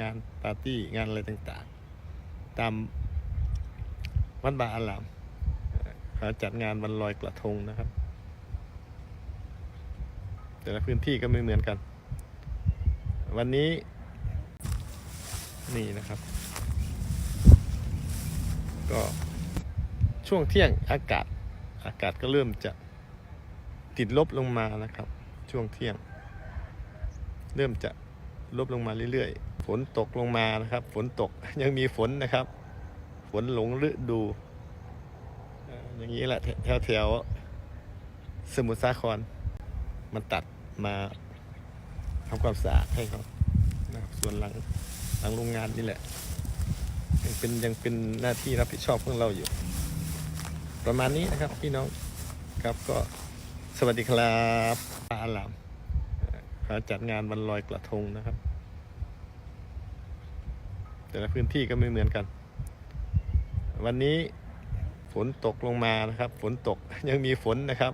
งานปาร์ตี้งานอะไรต่างๆ ตามวัดบาอารามเขาจัดงานวันลอยกระทงนะครับ แต่ละพื้นที่ก็ไม่เหมือนกัน วันนี้นี่นะครับ ก็ช่วงเที่ยงอากาศอากาศก็เริ่มจะติดลบลงมานะครับ ช่วงเที่ยง เริ่มจะลบลงมาเรื่อยๆ ฝนตกลงมานะครับ ฝนตกยังมีฝนนะครับ ฝนหลงฤดู อย่างนี้แหละแถวแถวสมุทรสาครมันตัดมาทำความสะอาดให้เขานะครับส่วนหลังหลังโรงงานนี่แหละยังเป็นยังเป็นหน้าที่รับผิดชอบของเราอยู่ ประมาณนี้นะครับพี่น้องครับก็สวัสดีครับอารามเขาจัดงานวันลอยกระทงนะครับ แต่ละพื้นที่ก็ไม่เหมือนกัน วันนี้ฝนตกลงมานะครับ ฝนตกยังมีฝนนะครับ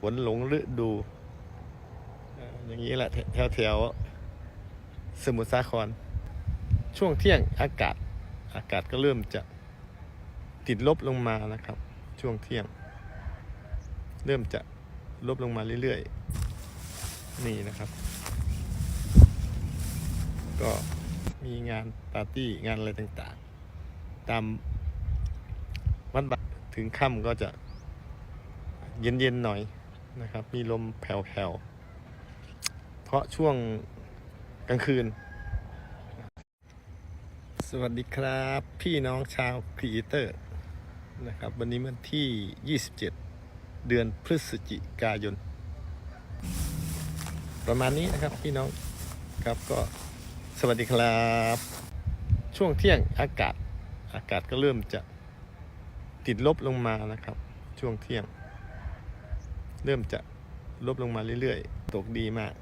ฝนหลงฤดู อย่างนี้แหละแถวแถวๆสมุทรสาคร ช่วงเที่ยงอากาศอากาศก็เริ่มจะติดลบลงมานะครับ ช่วงเที่ยง เริ่มจะลบลงมาเรื่อยๆ นี่นะครับ ก็ มีงานปาร์ตี้งานอะไรต่างๆ ตามวันบะถึงค่ำก็จะเย็นๆหน่อยนะครับ มีลมแผ่วๆ เพราะช่วงกลางคืน สวัสดีครับ พี่น้องชาวครีเอเตอร์นะครับ วันนี้วันที่ 27 เดือนพฤศจิกายน ประมาณนี้นะครับพี่น้องครับก็ สวัสดีครับ ช่วงเที่ยงอากาศอากาศก็เริ่มจะติดลบลงมานะครับ ช่วงเที่ยง เริ่มจะลบลงมาเรื่อยๆ ตกดีมาก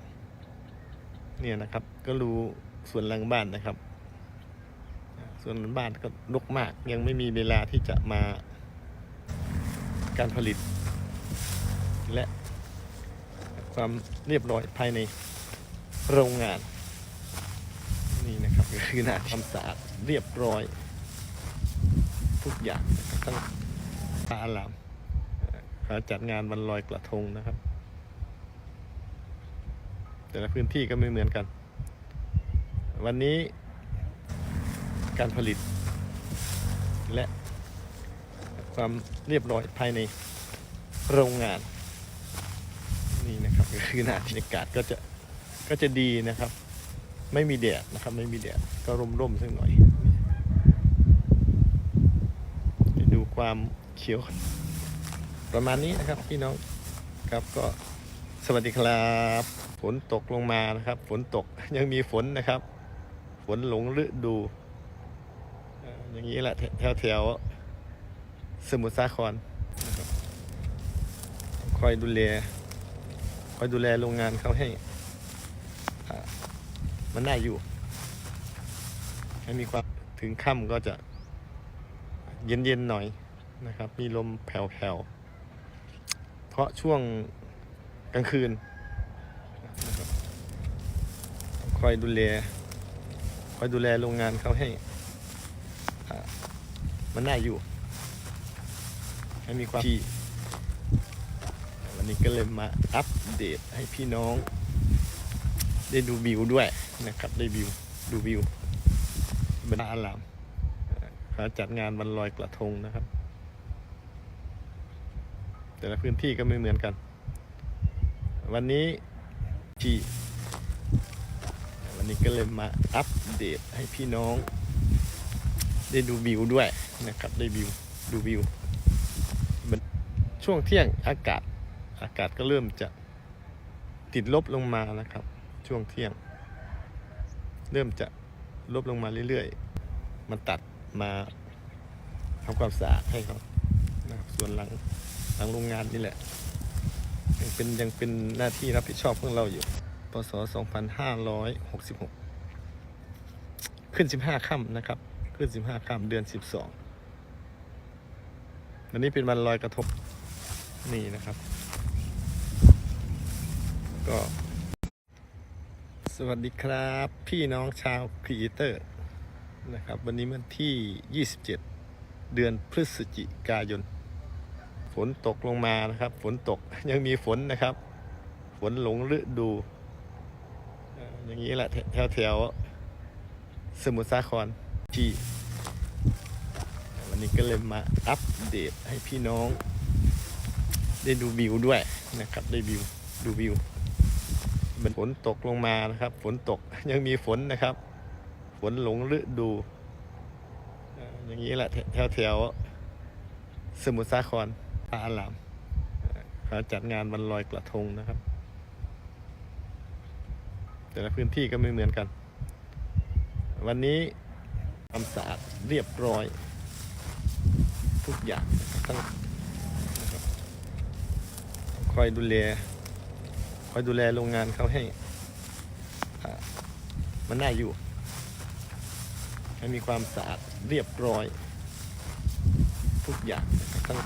เนี่ยนะครับ ก็รู้ส่วนหลังบ้านนะครับ ส่วนบ้านก็รกมาก ยังไม่มีเวลาที่จะมาการผลิต และความเรียบร้อยภายในโรงงาน นะครับก็คือหน้าความสะอาดเรียบร้อย ทุกอย่างนะครับทั้งพระอารามเอ่อเขาจัดงานวันลอยกระทงนะครับ แต่ละพื้นที่ก็ไม่เหมือนกัน วันนี้การผลิต และความเรียบร้อยภายในโรงงาน นี่นะครับก็คือหน้าบรรยากาศก็จะก็จะดีนะครับ ไม่มีแดดนะครับ ไม่มีแดดก็ร่มๆสักหน่อยไปดูความเขียว ประมาณนี้นะครับพี่น้องครับก็สวัสดีครับ ฝนตกลงมานะครับ ฝนตกยังมีฝนนะครับ ฝนหลงฤดู อย่างนี้แหละแถวแถวๆสมุทรสาครคอยดูแลคอยดูแลโรงงานเขาให้ มันน่าอยู่ให้มีความถึงค่ำก็จะเย็นๆหน่อยนะครับ มีลมแผ่วๆ เพราะช่วงกลางคืนครับคอยดูแล คอยดูแลโรงงานเขาให้มันน่าอยู่ ให้มีความที่วันนี้ก็เลยมาอัปเดตให้พี่น้อง ได้ดูวิวด้วยนะครับ ได้วิวดูวิวบรรดาอารามเขาจัดงานวันลอยกระทงนะครับ แต่ละพื้นที่ก็ไม่เหมือนกัน วันนี้ที่วันนี้ก็เลยมาอัปเดตให้พี่น้อง ได้ดูวิวด้วยนะครับ ได้วิวดูวิวช่วงเที่ยงอากาศอากาศก็เริ่มจะติดลบลงมานะครับ ช่วงเที่ยง เริ่มจะลบลงมาเรื่อยๆ มันตัดมาทำความสะอาดให้เขานะส่วนหลังหลังโรงงานนี่แหละ ยังเป็นยังเป็นหน้าที่รับผิดชอบของเราอยู่พศ2566 ขึ้น 15 ค่ำนะครับ ขึ้น 15 ค่ำเดือน 12 วันนี้เป็นวันลอยกระทงนี่นะครับ ก็ สวัสดีครับพี่น้องชาวครีเอเตอร์นะครับ วันนี้วันที่ 27 เดือนพฤศจิกายน ฝนตกลงมานะครับ ฝนตกยังมีฝนนะครับ ฝนหลงฤดู อย่างนี้แหละแถวแถวสมุทรสาครที่วันนี้ก็เลยมาอัปเดตให้พี่น้อง ได้ดูวิวด้วยนะครับ ได้วิวดูวิว เป็นฝนตกลงมานะครับ ฝนตกยังมีฝนนะครับ ฝนหลงฤดู อย่างนี้แหละแถวแถวสมุทรสาครปาอารามเอ่อเขาจัดงานวันลอยกระทงนะครับ แต่ละพื้นที่ก็ไม่เหมือนกัน วันนี้ความสะอาดเรียบร้อย ทุกอย่างครับทั้งคอยดูแล อยดูแลโรงงานเขาให้มันน่าอยู่ ให้มีความสะอาดเรียบร้อย ทุกอย่างนะครับทั้ง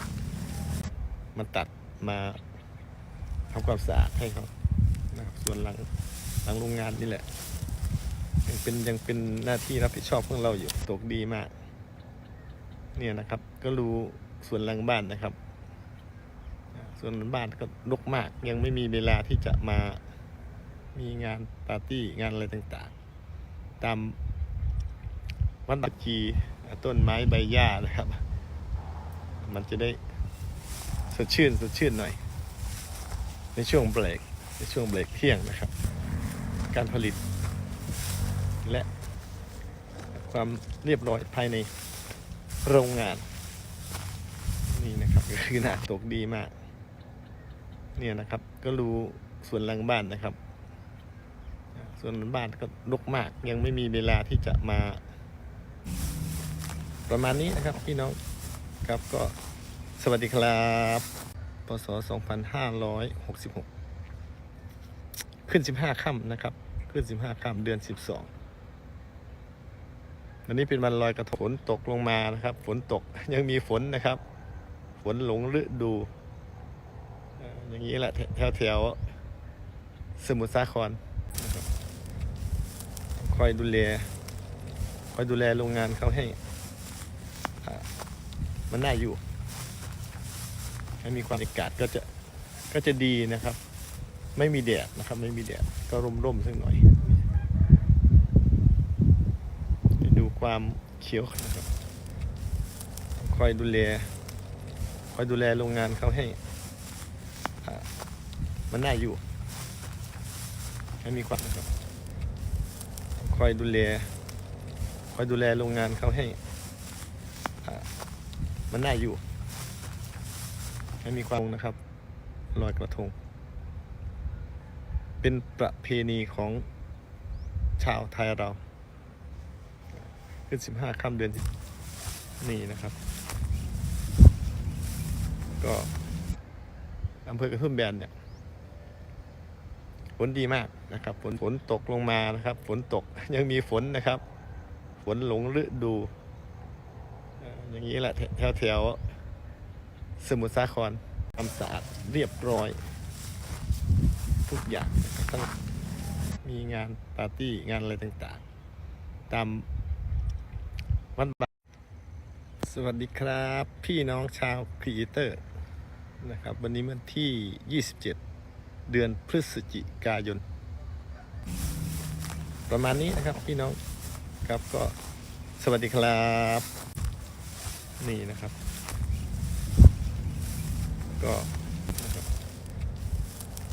มาตัดมาทำความสะอาดให้เขานะครับส่วนหลังหลังโรงงานนี่แหละยังเป็นยังเป็นหน้าที่รับผิดชอบของเราอยู่ตกดีมาก เนี่ยนะครับ ก็รู้ส่วนหลังบ้านนะครับ ส่วนบ้านก็รกมากยังไม่มีเวลาที่จะมามีงานปาร์ตี้งานอะไรต่างๆ ตามวัดบักจีต้นไม้ใบหญ้านะครับ มันจะได้สดชื่นสดชื่นหน่อย ในช่วงเบรกในช่วงเบรกเที่ยงนะครับ การผลิต และความเรียบร้อยภายในโรงงาน นี่นะครับก็คือหน้าตกดีมาก เนี่ยนะครับ ก็รู้ส่วนหลังบ้านนะครับ ส่วนหลังบ้านก็รกมาก ยังไม่มีเวลาที่จะมา ประมาณนี้นะครับพี่น้องครับก็สวัสดีครับพศ2566 ขึ้น 15ค่ำนะครับ ขึ้น 15ค่ำเดือน 12วันนี้เป็นวันลอยกระทงฝนตกลงมานะครับ ฝนตกยังมีฝนนะครับ ฝนหลงฤดู อย่างนี้แหละแถวแถวสมุทรสาครคอยดูแลคอยดูแลโรงงานเขาให้มันน่าอยู่ให้มีความอากาศก็จะก็จะดีนะครับ ไม่มีแดดนะครับ ไม่มีแดดก็ร่มร่มสักหน่อยดูความเขียวนะครับ คอยดูแลคอยดูแลโรงงานเขาให้ มันน่าอยู่ ให้มีความนะครับ คอยดูแล คอยดูแลโรงงานเขาให้มันน่าอยู่ ให้มีความนะครับลอยกระทง เป็นประเพณีของชาวไทยเราขึ้นสิบห้าค่ำเดือนสิบนี่นะครับ ก็ อำเภอกระทุ่มแบนเนี่ยฝนดีมากนะครับฝนฝนตกลงมานะครับ ฝนตกยังมีฝนนะครับ ฝนหลงฤดูอย่างนี้แหละแถวแถวสมุทรสาครความสะอาดเรียบร้อย ทุกอย่างทั้งมีงานปาร์ตี้งานอะไรต่างๆ ตามวัดบาสวัสดีครับ พี่น้องชาวครีเอเตอร์ นะครับวันนี้วันที่ 27 เดือนพฤศจิกายน ประมาณนี้นะครับพี่น้องครับก็สวัสดีครับ นี่นะครับ ก็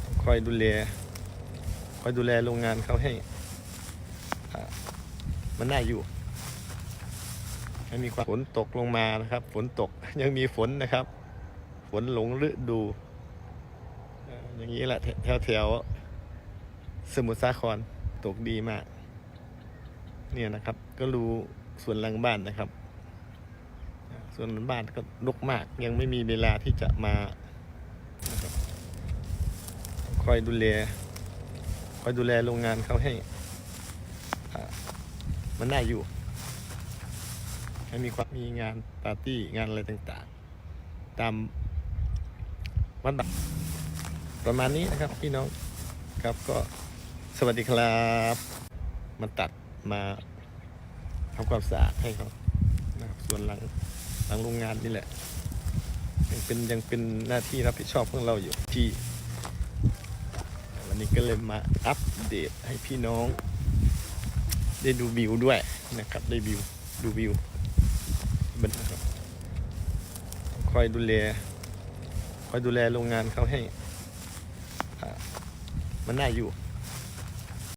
คบคอยดูแลคอยดูแลโรงงานเขาให้มันน่าอยู่ให้มีความฝนตกลงมานะครับ ฝนตกยังมีฝนนะครับ ฝนหลงฤดู อย่างนี้แหละแถวแถวสมุทรสาครตกดีมาก เนี่ยนะครับ ก็รู้ส่วนหลังบ้านนะครับ ส่วนหลังบ้านก็รกมาก ยังไม่มีเวลาที่จะมาคอยดูแลคอยดูแลโรงงานเขาให้มันน่าอยู่ให้มีความมีงานปาร์ตี้งานอะไรต่างๆ ตาม วัดบางประมาณนี้นะครับพี่น้องครับก็สวัสดีครับมาตัดมาทำความสะอาดให้เขานะครับส่วนหลังหลังโรงงานนี่แหละ ยังเป็นยังเป็นหน้าที่รับผิดชอบของเราอยู่ที่ วันนี้ก็เลยมาอัปเดตให้พี่น้อง ได้ดูวิวด้วยนะครับ ได้วิวดูวิวบนนะครับคอยดูแล คอยดูแลโรงงานเขาให้มันน่าอยู่